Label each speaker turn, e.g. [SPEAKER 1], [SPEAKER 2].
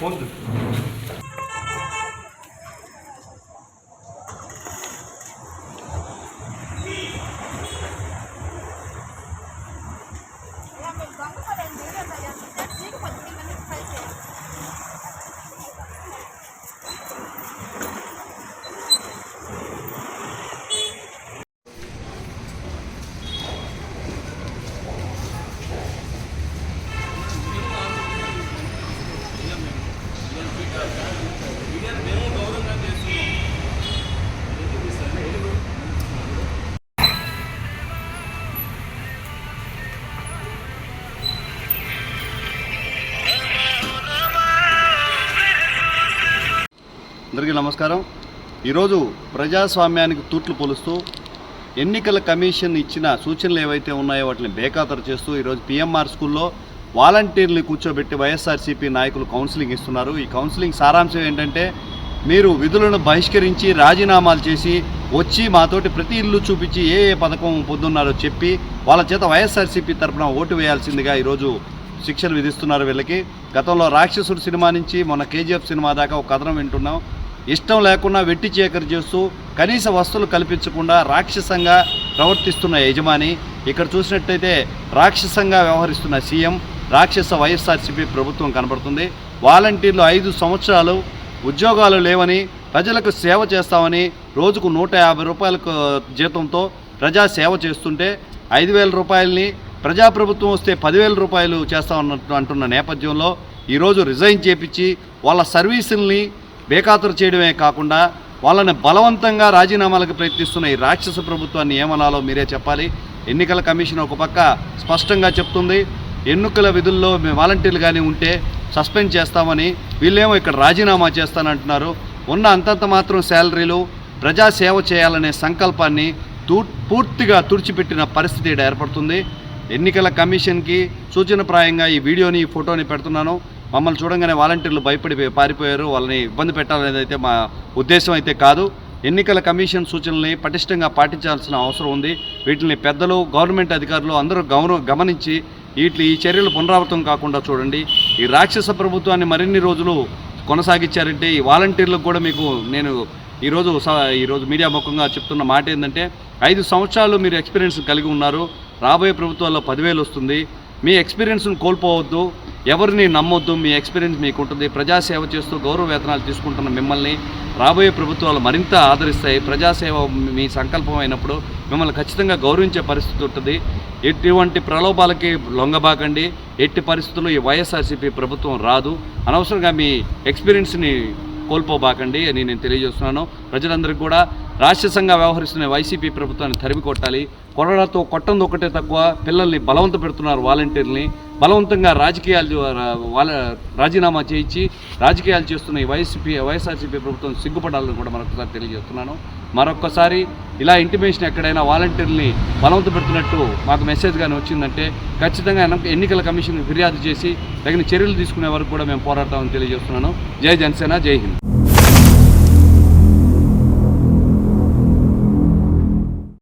[SPEAKER 1] కొంతమంది అందరికీ నమస్కారం. ఈరోజు ప్రజాస్వామ్యానికి తూట్లు పొలుస్తూ ఎన్నికల కమిషన్ ఇచ్చిన సూచనలు ఏవైతే ఉన్నాయో వాటిని బేఖాతరు చేస్తూ ఈరోజు పిఎంఆర్ స్కూల్లో వాలంటీర్లు కూర్చోబెట్టి వైఎస్ఆర్సీపీ నాయకులు కౌన్సిలింగ్ ఇస్తున్నారు. ఈ కౌన్సిలింగ్ సారాంశం ఏంటంటే మీరు విధులను బహిష్కరించి రాజీనామాలు చేసి వచ్చి మాతోటి ప్రతి ఇల్లు చూపించి ఏ ఏ పథకం పొందున్నారో చెప్పి వాళ్ళ చేత వైఎస్ఆర్సీపీ తరఫున ఓటు వేయాల్సిందిగా ఈరోజు శిక్షలు విధిస్తున్నారు వీళ్ళకి. గతంలో రాక్షసుడు సినిమా నుంచి మొన్న కేజీఎఫ్ సినిమా దాకా ఒక కథనం వింటున్నాం. ఇష్టం లేకుండా వెట్టి చేకరి చేస్తూ కనీస వస్తువులు కల్పించకుండా రాక్షసంగా ప్రవర్తిస్తున్న యజమాని ఇక్కడ చూసినట్టయితే రాక్షసంగా వ్యవహరిస్తున్న సీఎం రాక్షస వైఎస్ఆర్సీపీ ప్రభుత్వం కనబడుతుంది. వాలంటీర్లు ఐదు సంవత్సరాలు ఉద్యోగాలు లేవని ప్రజలకు సేవ చేస్తామని రోజుకు నూట యాభై రూపాయలకు జీతంతో ప్రజా సేవ చేస్తుంటే ఐదు వేల రూపాయలని ప్రజాప్రభుత్వం వస్తే పదివేల రూపాయలు చేస్తామన్నట్టు అంటున్న నేపథ్యంలో ఈరోజు రిజైన్ చేపించి వాళ్ళ సర్వీసుల్ని బేఖాతరు చేయడమే కాకుండా వాళ్ళని బలవంతంగా రాజీనామాలకు ప్రయత్నిస్తున్న ఈ రాక్షస ప్రభుత్వాన్ని ఏమనాలో మీరే చెప్పాలి. ఎన్నికల కమిషన్ ఒక పక్క స్పష్టంగా చెప్తుంది ఎన్నికల విధుల్లో మీ వాలంటీర్లు కానీ ఉంటే సస్పెండ్ చేస్తామని వీళ్ళేమో ఇక్కడ రాజీనామా చేస్తానంటున్నారు. ఉన్న అంతంత మాత్రం శాలరీలు ప్రజాసేవ చేయాలనే సంకల్పాన్ని తూ పూర్తిగా తుడిచిపెట్టిన పరిస్థితి ఏర్పడుతుంది. ఎన్నికల కమిషన్కి సూచనప్రాయంగా ఈ వీడియోని ఈ ఫోటోని పెడుతున్నాను. మమ్మల్ని చూడంగానే వాలంటీర్లు భయపడి పారిపోయారు. వాళ్ళని ఇబ్బంది పెట్టాలనేది అయితే మా ఉద్దేశం అయితే కాదు. ఎన్నికల కమిషన్ సూచనల్ని పటిష్టంగా పాటించాల్సిన అవసరం ఉంది. వీటిని పెద్దలు గవర్నమెంట్ అధికారులు అందరూ గౌరవ గమనించి వీటి ఈ చర్యలు పునరావృతం కాకుండా చూడండి. ఈ రాక్షస ప్రభుత్వాన్ని మరిన్ని రోజులు కొనసాగించారంటే ఈ వాలంటీర్లకు కూడా మీకు నేను ఈరోజు స- ఈరోజు మీడియా ముఖంగా చెప్తున్న మాట ఏంటంటే ఐదు సంవత్సరాలు మీరు ఎక్స్పీరియన్స్ కలిగి ఉన్నారు. రాబోయే ప్రభుత్వాల్లో పదివేలు వస్తుంది. మీ ఎక్స్పీరియన్స్ను కోల్పోవద్దు. ఎవరిని నమ్మొద్దు. మీ ఎక్స్పీరియన్స్ మీకు ఉంటుంది ప్రజాసేవ చేస్తూ గౌరవ వేతనాలు తీసుకుంటున్న మిమ్మల్ని రాబోయే ప్రభుత్వాలు మరింత ఆదరిస్తాయి. ప్రజాసేవ మీ సంకల్పం అయినప్పుడు మిమ్మల్ని ఖచ్చితంగా గౌరవించే పరిస్థితి ఉంటుంది. ఎటువంటి ప్రలోభాలకి లొంగబాకండి. ఎట్టి పరిస్థితుల్లో ఈ వైఎస్ఆర్సీపీ ప్రభుత్వం రాదు. అనవసరంగా మీ ఎక్స్పీరియన్స్ని కోల్పోబాకండి అని నేను తెలియజేస్తున్నాను. ప్రజలందరికీ కూడా రాక్షసంగా వ్యవహరిస్తున్న వైసీపీ ప్రభుత్వాన్ని తరిమి కొట్టాలి కొరడాతో కొట్టంది ఒకటే తక్కువ. పిల్లల్ని బలవంత పెడుతున్నారు వాలంటీర్ని బలవంతంగా రాజకీయాలు వాళ్ళ రాజీనామా చేయించి రాజకీయాలు చేస్తున్న ఈ వైసీపీ వైఎస్ఆర్సీపీ ప్రభుత్వం సిగ్గుపడాలని కూడా మరొకసారి తెలియజేస్తున్నాను. మరొకసారి ఇలా ఇంటిమేషన్ ఎక్కడైనా వాలంటీర్ని బలవంత పెడుతున్నట్టు మాకు మెసేజ్ కానీ వచ్చిందంటే ఖచ్చితంగా ఎన్నికల కమిషన్ ఫిర్యాదు చేసి తగిన చర్యలు తీసుకునే వరకు కూడా మేము పోరాడతామని తెలియజేస్తున్నాను. జై జనసేన జై హింద్.